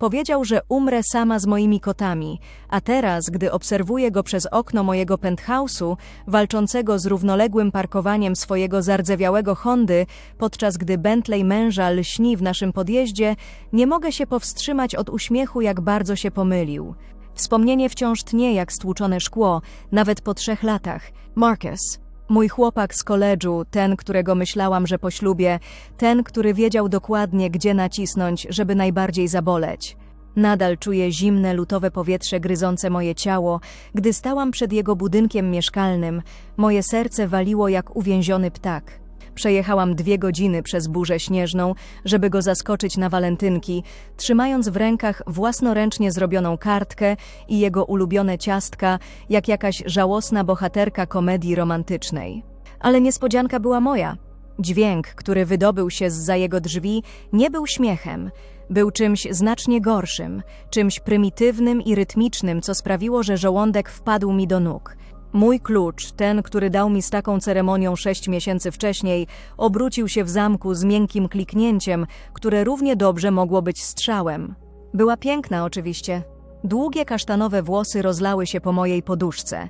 Powiedział, że umrę sama z moimi kotami, a teraz, gdy obserwuję go przez okno mojego penthouse'u, walczącego z równoległym parkowaniem swojego zardzewiałego Hondy, podczas gdy Bentley męża lśni w naszym podjeździe, nie mogę się powstrzymać od uśmiechu, jak bardzo się pomylił. Wspomnienie wciąż tnie jak stłuczone szkło, nawet po trzech latach. Marcus. Mój chłopak z koledżu, ten, którego myślałam, że poślubię, ten, który wiedział dokładnie, gdzie nacisnąć, żeby najbardziej zaboleć. Nadal czuję zimne, lutowe powietrze gryzące moje ciało, gdy stałam przed jego budynkiem mieszkalnym. Moje serce waliło jak uwięziony ptak. Przejechałam dwie godziny przez burzę śnieżną, żeby go zaskoczyć na walentynki, trzymając w rękach własnoręcznie zrobioną kartkę i jego ulubione ciastka, jak jakaś żałosna bohaterka komedii romantycznej. Ale niespodzianka była moja. Dźwięk, który wydobył się zza jego drzwi, nie był śmiechem. Był czymś znacznie gorszym, czymś prymitywnym i rytmicznym, co sprawiło, że żołądek wpadł mi do nóg. Mój klucz, ten, który dał mi z taką ceremonią sześć miesięcy wcześniej, obrócił się w zamku z miękkim kliknięciem, które równie dobrze mogło być strzałem. Była piękna oczywiście. Długie kasztanowe włosy rozlały się po mojej poduszce.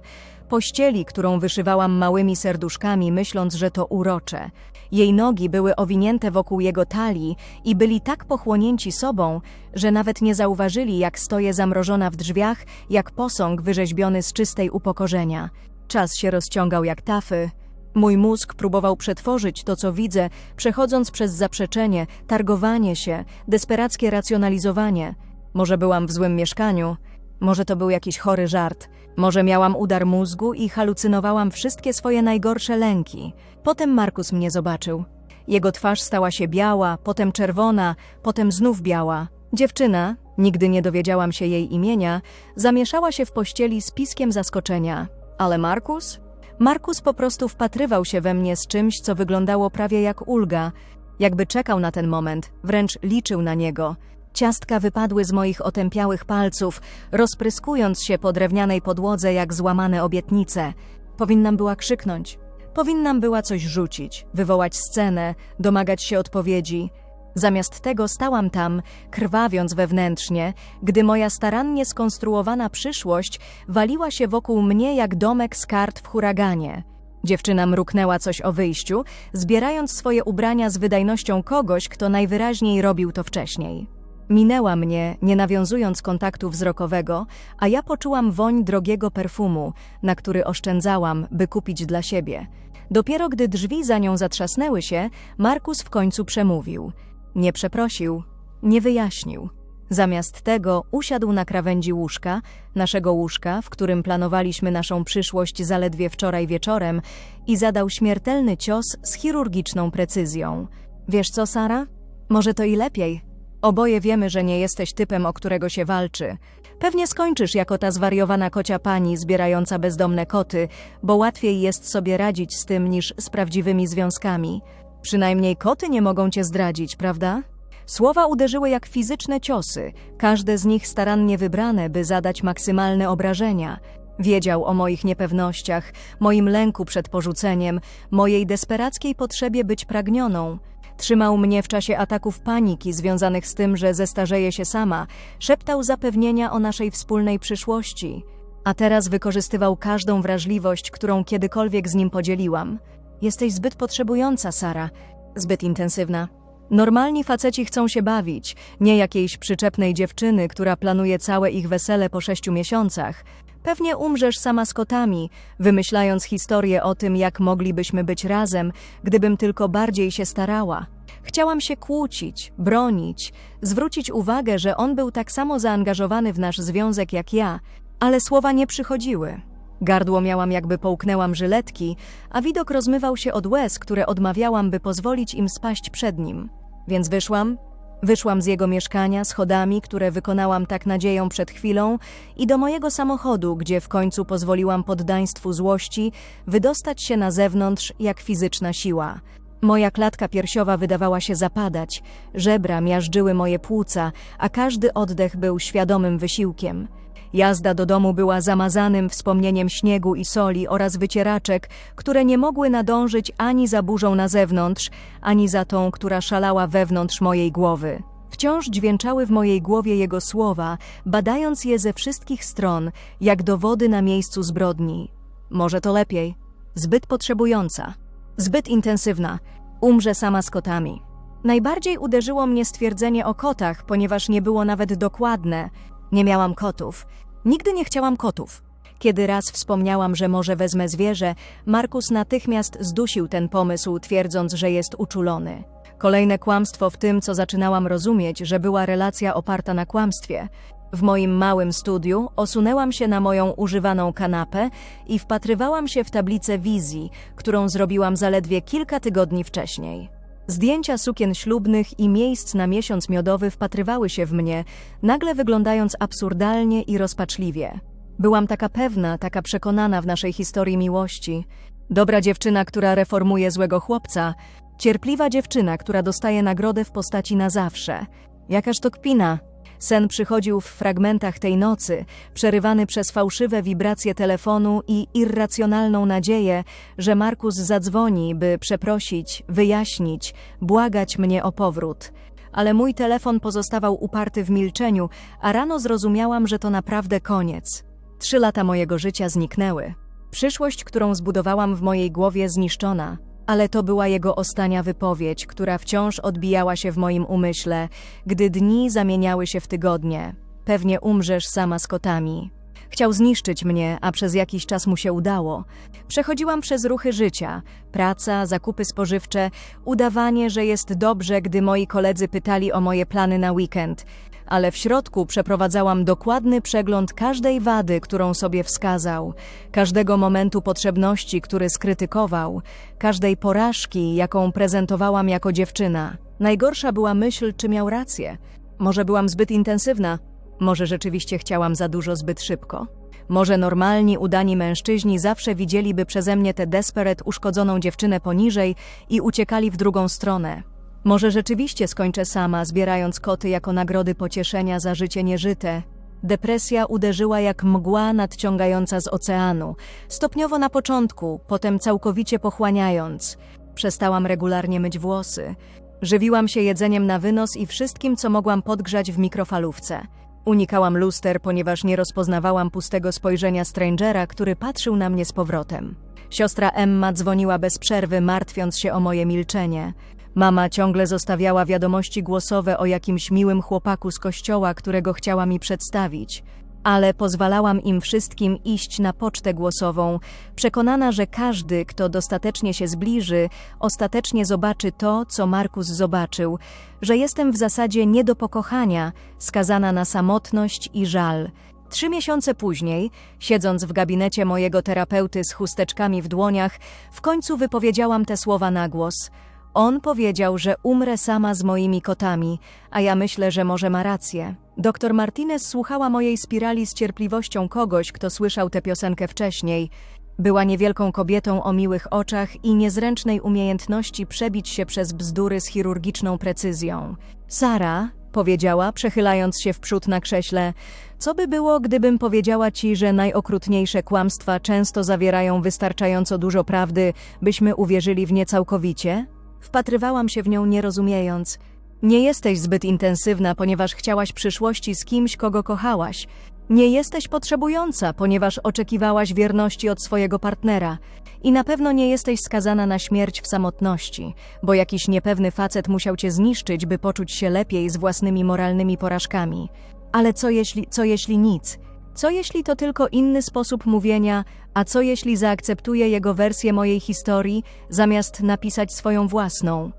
Pościeli, którą wyszywałam małymi serduszkami, myśląc, że to urocze. Jej nogi były owinięte wokół jego talii i byli tak pochłonięci sobą, że nawet nie zauważyli, jak stoję zamrożona w drzwiach, jak posąg wyrzeźbiony z czystej upokorzenia. Czas się rozciągał jak tafy. Mój mózg próbował przetworzyć to, co widzę, przechodząc przez zaprzeczenie, targowanie się, desperackie racjonalizowanie. Może byłam w złym mieszkaniu, może to był jakiś chory żart, może miałam udar mózgu i halucynowałam wszystkie swoje najgorsze lęki. Potem Markus mnie zobaczył. Jego twarz stała się biała, potem czerwona, potem znów biała. Dziewczyna, nigdy nie dowiedziałam się jej imienia, zamieszała się w pościeli z piskiem zaskoczenia. Ale Markus? Markus po prostu wpatrywał się we mnie z czymś, co wyglądało prawie jak ulga, jakby czekał na ten moment, wręcz liczył na niego. Ciastka wypadły z moich otępiałych palców, rozpryskując się po drewnianej podłodze jak złamane obietnice. Powinnam była krzyknąć. Powinnam była coś rzucić, wywołać scenę, domagać się odpowiedzi. Zamiast tego stałam tam, krwawiąc wewnętrznie, gdy moja starannie skonstruowana przyszłość waliła się wokół mnie jak domek z kart w huraganie. Dziewczyna mruknęła coś o wyjściu, zbierając swoje ubrania z wydajnością kogoś, kto najwyraźniej robił to wcześniej. Minęła mnie, nie nawiązując kontaktu wzrokowego, a ja poczułam woń drogiego perfumu, na który oszczędzałam, by kupić dla siebie. Dopiero gdy drzwi za nią zatrzasnęły się, Markus w końcu przemówił. Nie przeprosił, nie wyjaśnił. Zamiast tego usiadł na krawędzi łóżka, naszego łóżka, w którym planowaliśmy naszą przyszłość zaledwie wczoraj wieczorem, i zadał śmiertelny cios z chirurgiczną precyzją. Wiesz co, Sara? Może to i lepiej. Oboje wiemy, że nie jesteś typem, o którego się walczy. Pewnie skończysz jako ta zwariowana kocia pani zbierająca bezdomne koty, bo łatwiej jest sobie radzić z tym niż z prawdziwymi związkami. Przynajmniej koty nie mogą cię zdradzić, prawda? Słowa uderzyły jak fizyczne ciosy, każde z nich starannie wybrane, by zadać maksymalne obrażenia. Wiedział o moich niepewnościach, moim lęku przed porzuceniem, mojej desperackiej potrzebie być pragnioną. Trzymał mnie w czasie ataków paniki związanych z tym, że zestarzeję się sama, szeptał zapewnienia o naszej wspólnej przyszłości. A teraz wykorzystywał każdą wrażliwość, którą kiedykolwiek z nim podzieliłam. Jesteś zbyt potrzebująca, Sara, zbyt intensywna. Normalni faceci chcą się bawić, nie jakiejś przyczepnej dziewczyny, która planuje całe ich wesele po sześciu miesiącach. Pewnie umrzesz sama z kotami, wymyślając historię o tym, jak moglibyśmy być razem, gdybym tylko bardziej się starała. Chciałam się kłócić, bronić, zwrócić uwagę, że on był tak samo zaangażowany w nasz związek jak ja, ale słowa nie przychodziły. Gardło miałam jakby połknęłam żyletki, a widok rozmywał się od łez, które odmawiałam, by pozwolić im spaść przed nim. Więc wyszłam, wyszłam z jego mieszkania schodami, które wykonałam tak nadzieją przed chwilą, i do mojego samochodu, gdzie w końcu pozwoliłam poddaństwu złości wydostać się na zewnątrz jak fizyczna siła. Moja klatka piersiowa wydawała się zapadać, żebra miażdżyły moje płuca, a każdy oddech był świadomym wysiłkiem. Jazda do domu była zamazanym wspomnieniem śniegu i soli oraz wycieraczek, które nie mogły nadążyć ani za burzą na zewnątrz, ani za tą, która szalała wewnątrz mojej głowy. Wciąż dźwięczały w mojej głowie jego słowa, badając je ze wszystkich stron, jak dowody na miejscu zbrodni. Może to lepiej. Zbyt potrzebująca. Zbyt intensywna. Umrze sama z kotami. Najbardziej uderzyło mnie stwierdzenie o kotach, ponieważ nie było nawet dokładne. Nie miałam kotów. Nigdy nie chciałam kotów. Kiedy raz wspomniałam, że może wezmę zwierzę, Markus natychmiast zdusił ten pomysł, twierdząc, że jest uczulony. Kolejne kłamstwo w tym, co zaczynałam rozumieć, że była relacja oparta na kłamstwie. W moim małym studiu osunęłam się na moją używaną kanapę i wpatrywałam się w tablicę wizji, którą zrobiłam zaledwie kilka tygodni wcześniej. Zdjęcia sukien ślubnych i miejsc na miesiąc miodowy wpatrywały się w mnie, nagle wyglądając absurdalnie i rozpaczliwie. Byłam taka pewna, taka przekonana w naszej historii miłości. Dobra dziewczyna, która reformuje złego chłopca, cierpliwa dziewczyna, która dostaje nagrodę w postaci na zawsze. Jakaż to kpina! Sen przychodził w fragmentach tej nocy, przerywany przez fałszywe wibracje telefonu i irracjonalną nadzieję, że Markus zadzwoni, by przeprosić, wyjaśnić, błagać mnie o powrót. Ale mój telefon pozostawał uparty w milczeniu, a rano zrozumiałam, że to naprawdę koniec. Trzy lata mojego życia zniknęły. Przyszłość, którą zbudowałam w mojej głowie, zniszczona. Ale to była jego ostatnia wypowiedź, która wciąż odbijała się w moim umyśle, gdy dni zamieniały się w tygodnie. Pewnie umrzesz sama z kotami. Chciał zniszczyć mnie, a przez jakiś czas mu się udało. Przechodziłam przez ruchy życia praca, zakupy spożywcze, udawanie, że jest dobrze, gdy moi koledzy pytali o moje plany na weekend. Ale w środku przeprowadzałam dokładny przegląd każdej wady, którą sobie wskazał, każdego momentu potrzebności, który skrytykował, każdej porażki, jaką prezentowałam jako dziewczyna. Najgorsza była myśl, czy miał rację. Może byłam zbyt intensywna, może rzeczywiście chciałam za dużo zbyt szybko. Może normalni, udani mężczyźni zawsze widzieliby przeze mnie tę desperate, uszkodzoną dziewczynę poniżej i uciekali w drugą stronę. Może rzeczywiście skończę sama, zbierając koty jako nagrody pocieszenia za życie nieżyte. Depresja uderzyła jak mgła nadciągająca z oceanu, stopniowo na początku, potem całkowicie pochłaniając. Przestałam regularnie myć włosy. Żywiłam się jedzeniem na wynos i wszystkim, co mogłam podgrzać w mikrofalówce. Unikałam luster, ponieważ nie rozpoznawałam pustego spojrzenia strangera, który patrzył na mnie z powrotem. Siostra Emma dzwoniła bez przerwy, martwiąc się o moje milczenie. Mama ciągle zostawiała wiadomości głosowe o jakimś miłym chłopaku z kościoła, którego chciała mi przedstawić. Ale pozwalałam im wszystkim iść na pocztę głosową, przekonana, że każdy, kto dostatecznie się zbliży, ostatecznie zobaczy to, co Markus zobaczył, że jestem w zasadzie nie do pokochania, skazana na samotność i żal. Trzy miesiące później, siedząc w gabinecie mojego terapeuty z chusteczkami w dłoniach, w końcu wypowiedziałam te słowa na głos. On powiedział, że umrę sama z moimi kotami, a ja myślę, że może ma rację. Doktor Martinez słuchała mojej spirali z cierpliwością kogoś, kto słyszał tę piosenkę wcześniej. Była niewielką kobietą o miłych oczach i niezręcznej umiejętności przebić się przez bzdury z chirurgiczną precyzją. Sara, powiedziała, przechylając się w przód na krześle, co by było, gdybym powiedziała ci, że najokrutniejsze kłamstwa często zawierają wystarczająco dużo prawdy, byśmy uwierzyli w nie całkowicie? Wpatrywałam się w nią nie rozumiejąc. Nie jesteś zbyt intensywna, ponieważ chciałaś przyszłości z kimś, kogo kochałaś. Nie jesteś potrzebująca, ponieważ oczekiwałaś wierności od swojego partnera. I na pewno nie jesteś skazana na śmierć w samotności, bo jakiś niepewny facet musiał cię zniszczyć, by poczuć się lepiej z własnymi moralnymi porażkami. Ale co jeśli, co jeśli nic? Co jeśli to tylko inny sposób mówienia, a co jeśli zaakceptuję jego wersję mojej historii, zamiast napisać swoją własną?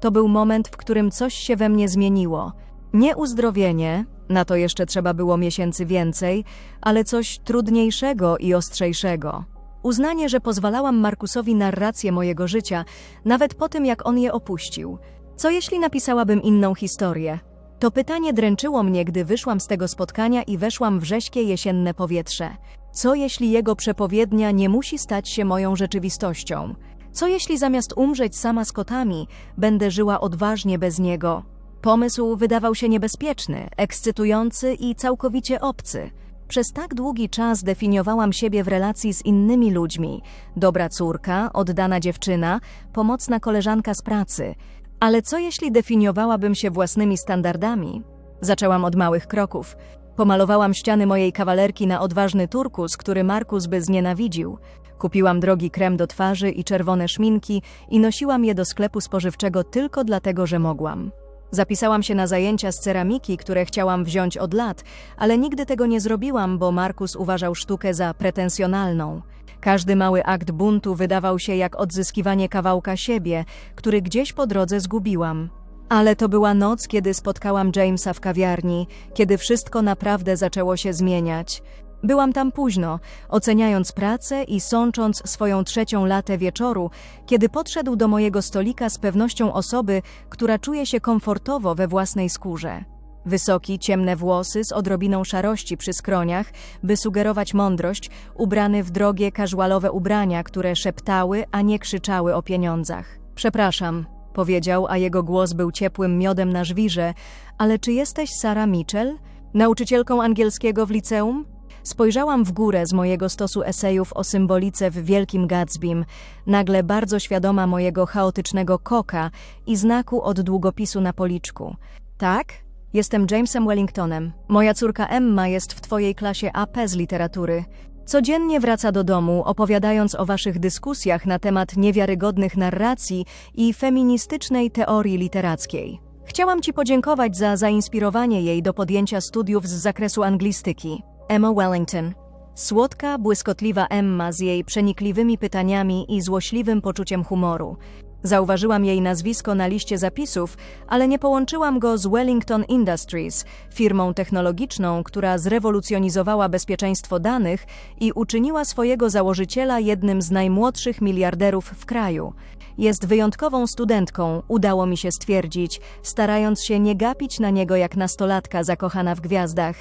To był moment, w którym coś się we mnie zmieniło. Nie uzdrowienie, na to jeszcze trzeba było miesięcy więcej, ale coś trudniejszego i ostrzejszego. Uznanie, że pozwalałam Markusowi narrację mojego życia, nawet po tym, jak on je opuścił. Co jeśli napisałabym inną historię? To pytanie dręczyło mnie, gdy wyszłam z tego spotkania i weszłam w rześkie jesienne powietrze. Co jeśli jego przepowiednia nie musi stać się moją rzeczywistością? Co jeśli zamiast umrzeć sama z kotami, będę żyła odważnie bez niego? Pomysł wydawał się niebezpieczny, ekscytujący i całkowicie obcy. Przez tak długi czas definiowałam siebie w relacji z innymi ludźmi. Dobra córka, oddana dziewczyna, pomocna koleżanka z pracy. Ale co jeśli definiowałabym się własnymi standardami? Zaczęłam od małych kroków. Pomalowałam ściany mojej kawalerki na odważny turkus, który Markus by znienawidził. Kupiłam drogi krem do twarzy i czerwone szminki i nosiłam je do sklepu spożywczego tylko dlatego, że mogłam. Zapisałam się na zajęcia z ceramiki, które chciałam wziąć od lat, ale nigdy tego nie zrobiłam, bo Markus uważał sztukę za pretensjonalną. Każdy mały akt buntu wydawał się jak odzyskiwanie kawałka siebie, który gdzieś po drodze zgubiłam. Ale to była noc, kiedy spotkałam Jamesa w kawiarni, kiedy wszystko naprawdę zaczęło się zmieniać. Byłam tam późno, oceniając pracę i sącząc swoją trzecią latę wieczoru, kiedy podszedł do mojego stolika z pewnością osoby, która czuje się komfortowo we własnej skórze. Wysoki, ciemne włosy z odrobiną szarości przy skroniach, by sugerować mądrość, ubrany w drogie, casualowe ubrania, które szeptały, a nie krzyczały o pieniądzach. Przepraszam, powiedział, a jego głos był ciepłym miodem na żwirze, ale czy jesteś Sara Mitchell, nauczycielką angielskiego w liceum? Spojrzałam w górę z mojego stosu esejów o symbolice w Wielkim Gatsbym, nagle bardzo świadoma mojego chaotycznego koka i znaku od długopisu na policzku. Tak? Jestem Jamesem Wellingtonem. Moja córka Emma jest w twojej klasie AP z literatury. Codziennie wraca do domu, opowiadając o waszych dyskusjach na temat niewiarygodnych narracji i feministycznej teorii literackiej. Chciałam ci podziękować za zainspirowanie jej do podjęcia studiów z zakresu anglistyki. Emma Wellington. Słodka, błyskotliwa Emma z jej przenikliwymi pytaniami i złośliwym poczuciem humoru. Zauważyłam jej nazwisko na liście zapisów, ale nie połączyłam go z Wellington Industries, firmą technologiczną, która zrewolucjonizowała bezpieczeństwo danych i uczyniła swojego założyciela jednym z najmłodszych miliarderów w kraju. Jest wyjątkową studentką, udało mi się stwierdzić, starając się nie gapić na niego jak nastolatka zakochana w gwiazdach.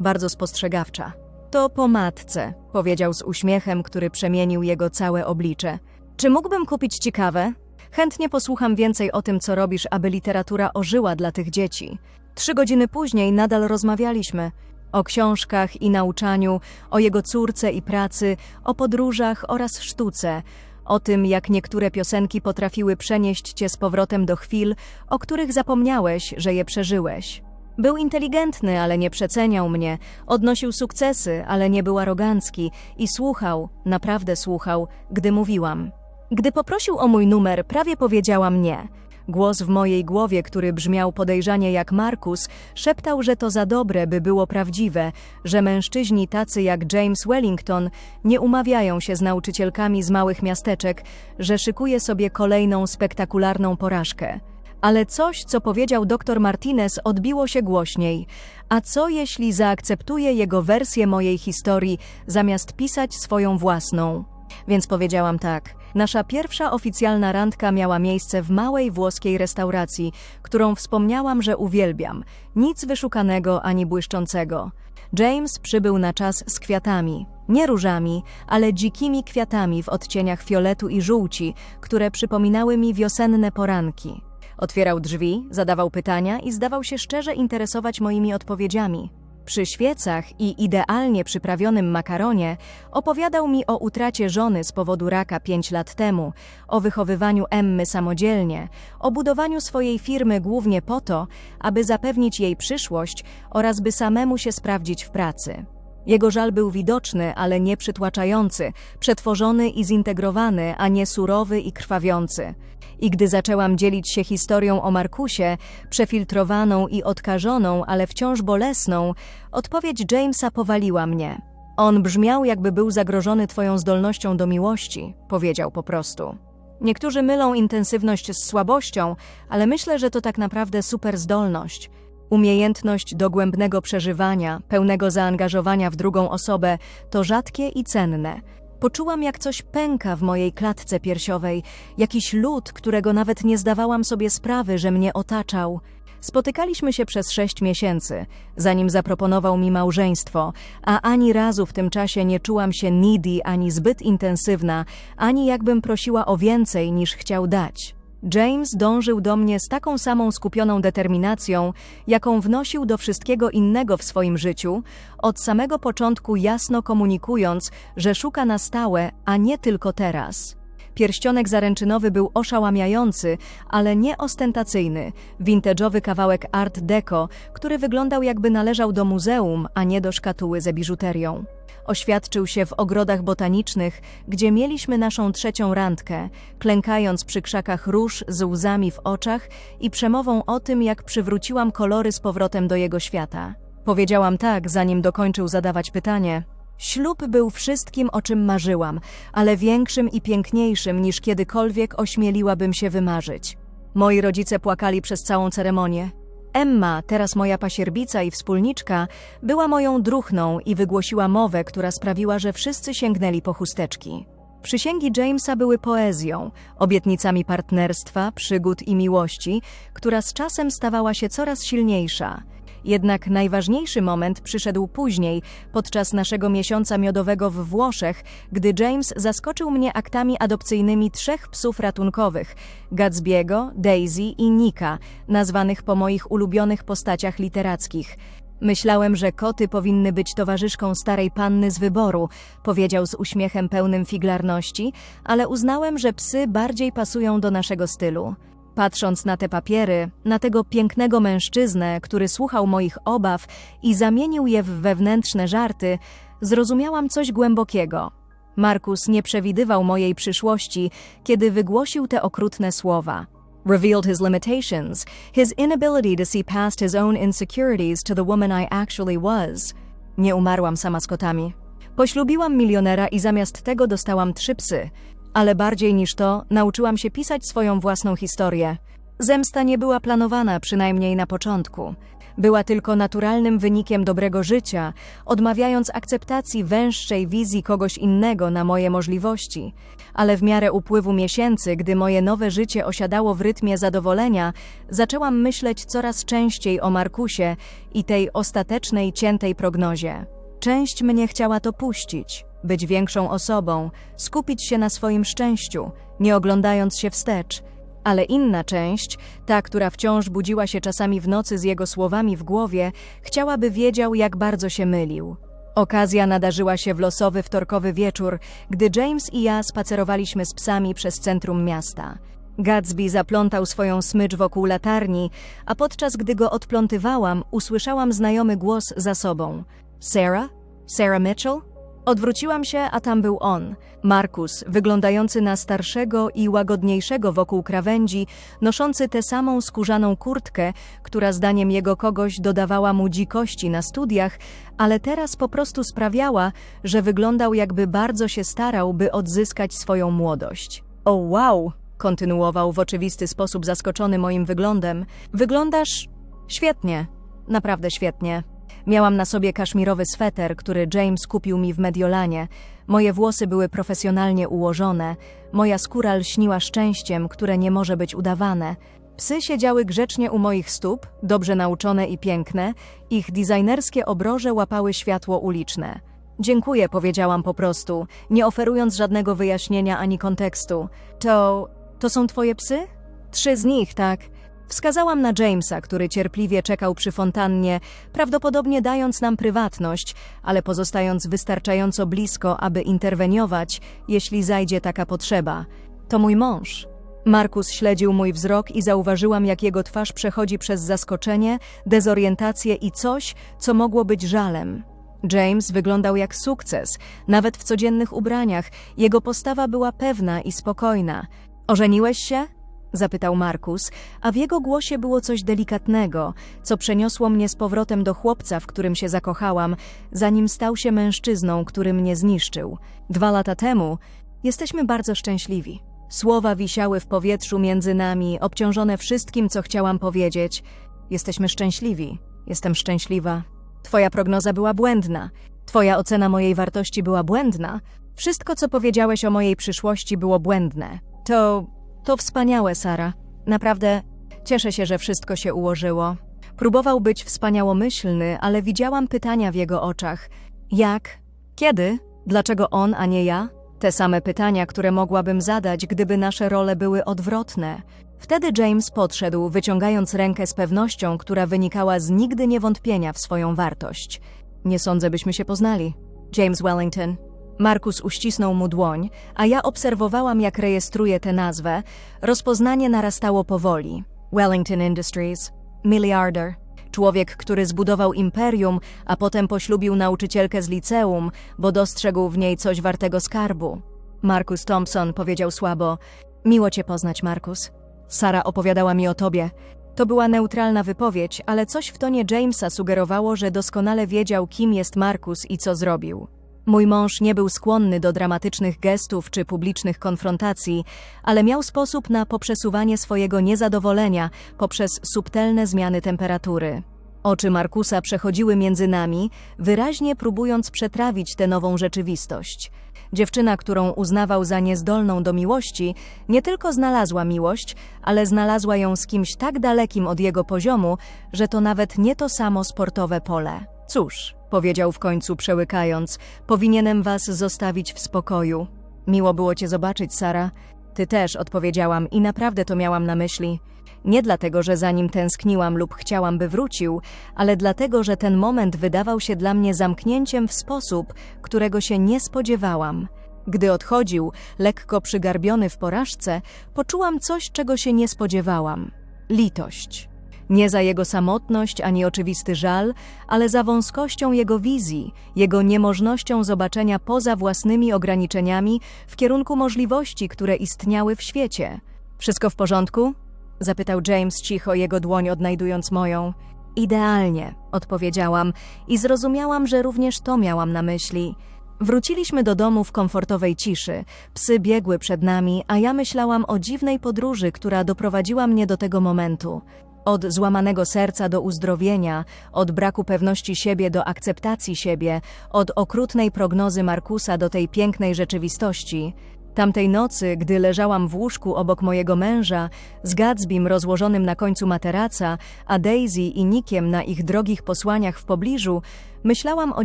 Bardzo spostrzegawcza. To po matce, powiedział z uśmiechem, który przemienił jego całe oblicze. Czy mógłbym kupić ci kawę? Chętnie posłucham więcej o tym, co robisz, aby literatura ożyła dla tych dzieci. Trzy godziny później nadal rozmawialiśmy. O książkach i nauczaniu, o jego córce i pracy, o podróżach oraz sztuce, o tym, jak niektóre piosenki potrafiły przenieść cię z powrotem do chwil, o których zapomniałeś, że je przeżyłeś. Był inteligentny, ale nie przeceniał mnie, odnosił sukcesy, ale nie był arogancki i słuchał, naprawdę słuchał, gdy mówiłam. Gdy poprosił o mój numer, prawie powiedziałam nie. Głos w mojej głowie, który brzmiał podejrzanie jak Markus, szeptał, że to za dobre, by było prawdziwe, że mężczyźni tacy jak James Wellington nie umawiają się z nauczycielkami z małych miasteczek, że szykuje sobie kolejną spektakularną porażkę. Ale coś, co powiedział dr Martinez, odbiło się głośniej. A co jeśli zaakceptuję jego wersję mojej historii, zamiast pisać swoją własną? Więc powiedziałam tak. Nasza pierwsza oficjalna randka miała miejsce w małej włoskiej restauracji, którą wspomniałam, że uwielbiam. Nic wyszukanego ani błyszczącego. James przybył na czas z kwiatami. Nie różami, ale dzikimi kwiatami w odcieniach fioletu i żółci, które przypominały mi wiosenne poranki. Otwierał drzwi, zadawał pytania i zdawał się szczerze interesować moimi odpowiedziami. Przy świecach i idealnie przyprawionym makaronie opowiadał mi o utracie żony z powodu raka pięć lat temu, o wychowywaniu Emmy samodzielnie, o budowaniu swojej firmy głównie po to, aby zapewnić jej przyszłość oraz by samemu się sprawdzić w pracy. Jego żal był widoczny, ale nie przytłaczający, przetworzony i zintegrowany, a nie surowy i krwawiący. I gdy zaczęłam dzielić się historią o Markusie, przefiltrowaną i odkażoną, ale wciąż bolesną, odpowiedź Jamesa powaliła mnie. On brzmiał, jakby był zagrożony twoją zdolnością do miłości, powiedział po prostu. Niektórzy mylą intensywność z słabością, ale myślę, że to tak naprawdę super zdolność. Umiejętność dogłębnego przeżywania, pełnego zaangażowania w drugą osobę to rzadkie i cenne. Poczułam, jak coś pęka w mojej klatce piersiowej, jakiś lód, którego nawet nie zdawałam sobie sprawy, że mnie otaczał. Spotykaliśmy się przez sześć miesięcy, zanim zaproponował mi małżeństwo, a ani razu w tym czasie nie czułam się needy ani zbyt intensywna, ani jakbym prosiła o więcej niż chciał dać. James dążył do mnie z taką samą skupioną determinacją, jaką wnosił do wszystkiego innego w swoim życiu, od samego początku jasno komunikując, że szuka na stałe, a nie tylko teraz. Pierścionek zaręczynowy był oszałamiający, ale nie ostentacyjny. Vintage'owy kawałek art deco, który wyglądał jakby należał do muzeum, a nie do szkatuły ze biżuterią. Oświadczył się w ogrodach botanicznych, gdzie mieliśmy naszą trzecią randkę, klękając przy krzakach róż z łzami w oczach i przemową o tym, jak przywróciłam kolory z powrotem do jego świata. Powiedziałam tak, zanim dokończył zadawać pytanie. Ślub był wszystkim, o czym marzyłam, ale większym i piękniejszym niż kiedykolwiek ośmieliłabym się wymarzyć. Moi rodzice płakali przez całą ceremonię. Emma, teraz moja pasierbica i wspólniczka, była moją druhną i wygłosiła mowę, która sprawiła, że wszyscy sięgnęli po chusteczki. Przysięgi Jamesa były poezją, obietnicami partnerstwa, przygód i miłości, która z czasem stawała się coraz silniejsza. Jednak najważniejszy moment przyszedł później, podczas naszego miesiąca miodowego w Włoszech, gdy James zaskoczył mnie aktami adopcyjnymi trzech psów ratunkowych Gatsbiego, Daisy i Nika, nazwanych po moich ulubionych postaciach literackich. Myślałem, że koty powinny być towarzyszką starej panny z wyboru, powiedział z uśmiechem pełnym figlarności, ale uznałem, że psy bardziej pasują do naszego stylu. Patrząc na te papiery, na tego pięknego mężczyznę, który słuchał moich obaw i zamienił je w wewnętrzne żarty, zrozumiałam coś głębokiego. Markus nie przewidywał mojej przyszłości, kiedy wygłosił te okrutne słowa. Revealed his limitations, his inability to see past his own insecurities to the woman I actually was. Nie umarłam sama z kotami. Poślubiłam milionera i zamiast tego dostałam trzy psy. Ale bardziej niż to, nauczyłam się pisać swoją własną historię. Zemsta nie była planowana, przynajmniej na początku. Była tylko naturalnym wynikiem dobrego życia, odmawiając akceptacji węższej wizji kogoś innego na moje możliwości. Ale w miarę upływu miesięcy, gdy moje nowe życie osiadało w rytmie zadowolenia, zaczęłam myśleć coraz częściej o Markusie i tej ostatecznej, ciętej prognozie. Część mnie chciała to puścić, być większą osobą, skupić się na swoim szczęściu, nie oglądając się wstecz. Ale inna część, ta, która wciąż budziła się czasami w nocy z jego słowami w głowie, chciałaby wiedział, jak bardzo się mylił. Okazja nadarzyła się w losowy wtorkowy wieczór, gdy James i ja spacerowaliśmy z psami przez centrum miasta. Gatsby zaplątał swoją smycz wokół latarni, a podczas gdy go odplątywałam, usłyszałam znajomy głos za sobą. Sarah? Sarah Mitchell? Odwróciłam się, a tam był on, Markus, wyglądający na starszego i łagodniejszego wokół krawędzi, noszący tę samą skórzaną kurtkę, która zdaniem jego kogoś dodawała mu dzikości na studiach, ale teraz po prostu sprawiała, że wyglądał jakby bardzo się starał, by odzyskać swoją młodość. O wow! kontynuował w oczywisty sposób zaskoczony moim wyglądem. Wyglądasz świetnie, naprawdę świetnie. Miałam na sobie kaszmirowy sweter, który James kupił mi w Mediolanie. Moje włosy były profesjonalnie ułożone. Moja skóra lśniła szczęściem, które nie może być udawane. Psy siedziały grzecznie u moich stóp, dobrze nauczone i piękne. Ich designerskie obroże łapały światło uliczne. Dziękuję, powiedziałam po prostu, nie oferując żadnego wyjaśnienia ani kontekstu. To. to są twoje psy? Trzy z nich, tak. Wskazałam na Jamesa, który cierpliwie czekał przy fontannie, prawdopodobnie dając nam prywatność, ale pozostając wystarczająco blisko, aby interweniować, jeśli zajdzie taka potrzeba. To mój mąż. Markus śledził mój wzrok i zauważyłam, jak jego twarz przechodzi przez zaskoczenie, dezorientację i coś, co mogło być żalem. James wyglądał jak sukces, nawet w codziennych ubraniach. Jego postawa była pewna i spokojna. Ożeniłeś się? Zapytał Markus, a w jego głosie było coś delikatnego, co przeniosło mnie z powrotem do chłopca, w którym się zakochałam, zanim stał się mężczyzną, który mnie zniszczył. Dwa lata temu jesteśmy bardzo szczęśliwi. Słowa wisiały w powietrzu między nami, obciążone wszystkim, co chciałam powiedzieć. Jesteśmy szczęśliwi. Jestem szczęśliwa. Twoja prognoza była błędna. Twoja ocena mojej wartości była błędna. Wszystko, co powiedziałeś o mojej przyszłości, było błędne. To to wspaniałe, Sara. Naprawdę cieszę się, że wszystko się ułożyło. Próbował być wspaniałomyślny, ale widziałam pytania w jego oczach. Jak? Kiedy? Dlaczego on, a nie ja? Te same pytania, które mogłabym zadać, gdyby nasze role były odwrotne. Wtedy James podszedł, wyciągając rękę z pewnością, która wynikała z nigdy niewątpienia w swoją wartość. Nie sądzę, byśmy się poznali. James Wellington. Markus uścisnął mu dłoń, a ja obserwowałam, jak rejestruje tę nazwę. Rozpoznanie narastało powoli. Wellington Industries. Milliarder. Człowiek, który zbudował imperium, a potem poślubił nauczycielkę z liceum, bo dostrzegł w niej coś wartego skarbu. Markus Thompson powiedział słabo: Miło cię poznać, Markus. Sara opowiadała mi o tobie. To była neutralna wypowiedź, ale coś w tonie Jamesa sugerowało, że doskonale wiedział, kim jest Markus i co zrobił. Mój mąż nie był skłonny do dramatycznych gestów czy publicznych konfrontacji, ale miał sposób na poprzesuwanie swojego niezadowolenia poprzez subtelne zmiany temperatury. Oczy Markusa przechodziły między nami, wyraźnie próbując przetrawić tę nową rzeczywistość. Dziewczyna, którą uznawał za niezdolną do miłości, nie tylko znalazła miłość, ale znalazła ją z kimś tak dalekim od jego poziomu, że to nawet nie to samo sportowe pole. Cóż, powiedział w końcu przełykając, powinienem was zostawić w spokoju. Miło było cię zobaczyć, Sara. Ty też, odpowiedziałam i naprawdę to miałam na myśli. Nie dlatego, że za nim tęskniłam lub chciałam, by wrócił, ale dlatego, że ten moment wydawał się dla mnie zamknięciem w sposób, którego się nie spodziewałam. Gdy odchodził, lekko przygarbiony w porażce, poczułam coś, czego się nie spodziewałam litość. Nie za jego samotność ani oczywisty żal, ale za wąskością jego wizji, jego niemożnością zobaczenia poza własnymi ograniczeniami w kierunku możliwości, które istniały w świecie. Wszystko w porządku? zapytał James cicho, jego dłoń odnajdując moją. Idealnie, odpowiedziałam i zrozumiałam, że również to miałam na myśli. Wróciliśmy do domu w komfortowej ciszy. Psy biegły przed nami, a ja myślałam o dziwnej podróży, która doprowadziła mnie do tego momentu. Od złamanego serca do uzdrowienia, od braku pewności siebie do akceptacji siebie, od okrutnej prognozy Markusa do tej pięknej rzeczywistości. Tamtej nocy, gdy leżałam w łóżku obok mojego męża, z Gatsbym rozłożonym na końcu materaca, a Daisy i Nickiem na ich drogich posłaniach w pobliżu, myślałam o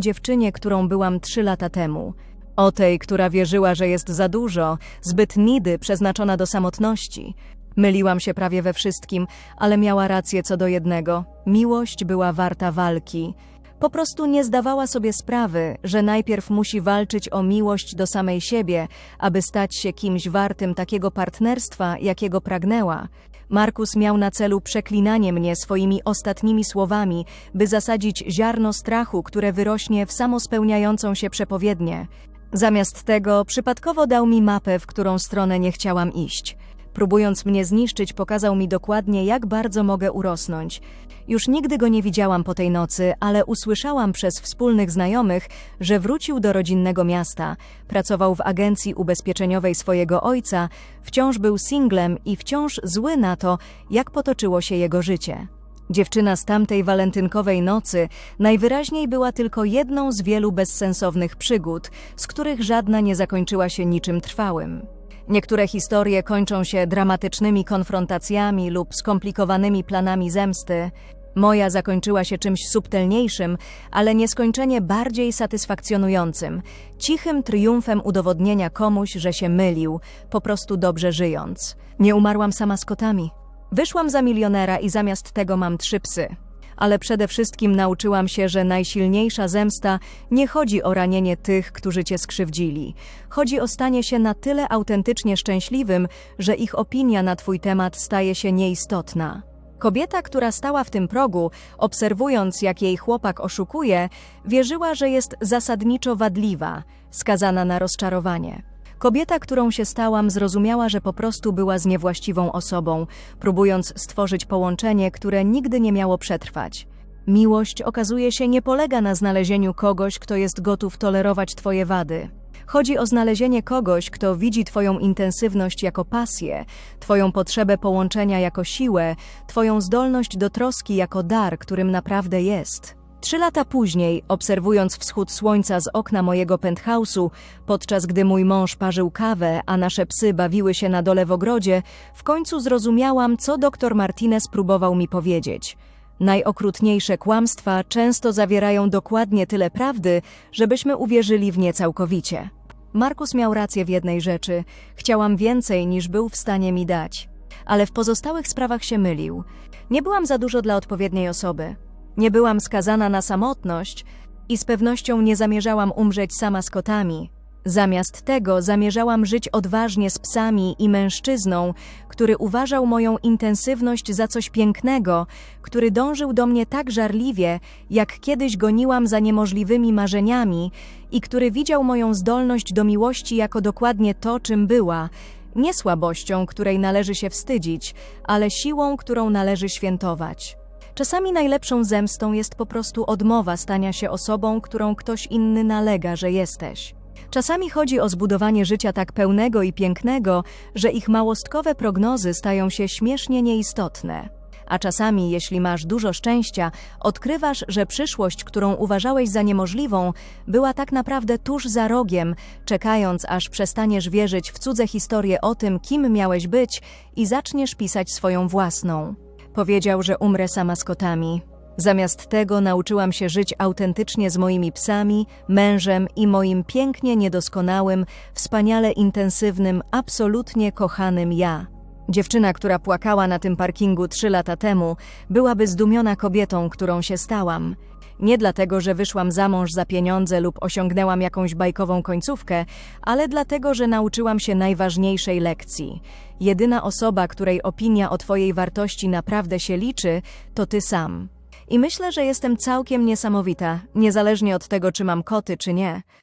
dziewczynie, którą byłam trzy lata temu. O tej, która wierzyła, że jest za dużo, zbyt nidy przeznaczona do samotności. Myliłam się prawie we wszystkim, ale miała rację co do jednego. Miłość była warta walki. Po prostu nie zdawała sobie sprawy, że najpierw musi walczyć o miłość do samej siebie, aby stać się kimś wartym takiego partnerstwa, jakiego pragnęła. Markus miał na celu przeklinanie mnie swoimi ostatnimi słowami, by zasadzić ziarno strachu, które wyrośnie w samospełniającą się przepowiednię. Zamiast tego przypadkowo dał mi mapę, w którą stronę nie chciałam iść. Próbując mnie zniszczyć, pokazał mi dokładnie, jak bardzo mogę urosnąć. Już nigdy go nie widziałam po tej nocy, ale usłyszałam przez wspólnych znajomych, że wrócił do rodzinnego miasta. Pracował w agencji ubezpieczeniowej swojego ojca, wciąż był singlem i wciąż zły na to, jak potoczyło się jego życie. Dziewczyna z tamtej walentynkowej nocy najwyraźniej była tylko jedną z wielu bezsensownych przygód, z których żadna nie zakończyła się niczym trwałym. Niektóre historie kończą się dramatycznymi konfrontacjami lub skomplikowanymi planami zemsty. Moja zakończyła się czymś subtelniejszym, ale nieskończenie bardziej satysfakcjonującym cichym triumfem udowodnienia komuś, że się mylił, po prostu dobrze żyjąc. Nie umarłam sama z kotami. Wyszłam za milionera i zamiast tego mam trzy psy. Ale przede wszystkim nauczyłam się, że najsilniejsza zemsta nie chodzi o ranienie tych, którzy cię skrzywdzili. Chodzi o stanie się na tyle autentycznie szczęśliwym, że ich opinia na twój temat staje się nieistotna. Kobieta, która stała w tym progu, obserwując, jak jej chłopak oszukuje, wierzyła, że jest zasadniczo wadliwa, skazana na rozczarowanie. Kobieta, którą się stałam, zrozumiała, że po prostu była z niewłaściwą osobą, próbując stworzyć połączenie, które nigdy nie miało przetrwać. Miłość okazuje się nie polega na znalezieniu kogoś, kto jest gotów tolerować Twoje wady. Chodzi o znalezienie kogoś, kto widzi Twoją intensywność jako pasję, Twoją potrzebę połączenia jako siłę, Twoją zdolność do troski jako dar, którym naprawdę jest. Trzy lata później, obserwując wschód słońca z okna mojego penthouse'u, podczas gdy mój mąż parzył kawę, a nasze psy bawiły się na dole w ogrodzie, w końcu zrozumiałam, co doktor Martinez próbował mi powiedzieć. Najokrutniejsze kłamstwa często zawierają dokładnie tyle prawdy, żebyśmy uwierzyli w nie całkowicie. Markus miał rację w jednej rzeczy. Chciałam więcej, niż był w stanie mi dać. Ale w pozostałych sprawach się mylił. Nie byłam za dużo dla odpowiedniej osoby. Nie byłam skazana na samotność i z pewnością nie zamierzałam umrzeć sama z kotami. Zamiast tego zamierzałam żyć odważnie z psami i mężczyzną, który uważał moją intensywność za coś pięknego, który dążył do mnie tak żarliwie, jak kiedyś goniłam za niemożliwymi marzeniami i który widział moją zdolność do miłości jako dokładnie to, czym była, nie słabością, której należy się wstydzić, ale siłą, którą należy świętować. Czasami najlepszą zemstą jest po prostu odmowa stania się osobą, którą ktoś inny nalega, że jesteś. Czasami chodzi o zbudowanie życia tak pełnego i pięknego, że ich małostkowe prognozy stają się śmiesznie nieistotne. A czasami, jeśli masz dużo szczęścia, odkrywasz, że przyszłość, którą uważałeś za niemożliwą, była tak naprawdę tuż za rogiem, czekając aż przestaniesz wierzyć w cudze historie o tym, kim miałeś być i zaczniesz pisać swoją własną. Powiedział, że umrę sama z kotami. Zamiast tego nauczyłam się żyć autentycznie z moimi psami, mężem i moim pięknie niedoskonałym, wspaniale intensywnym, absolutnie kochanym ja. Dziewczyna, która płakała na tym parkingu trzy lata temu, byłaby zdumiona kobietą, którą się stałam. Nie dlatego, że wyszłam za mąż za pieniądze lub osiągnęłam jakąś bajkową końcówkę, ale dlatego, że nauczyłam się najważniejszej lekcji. Jedyna osoba, której opinia o Twojej wartości naprawdę się liczy, to Ty sam. I myślę, że jestem całkiem niesamowita, niezależnie od tego, czy mam koty, czy nie.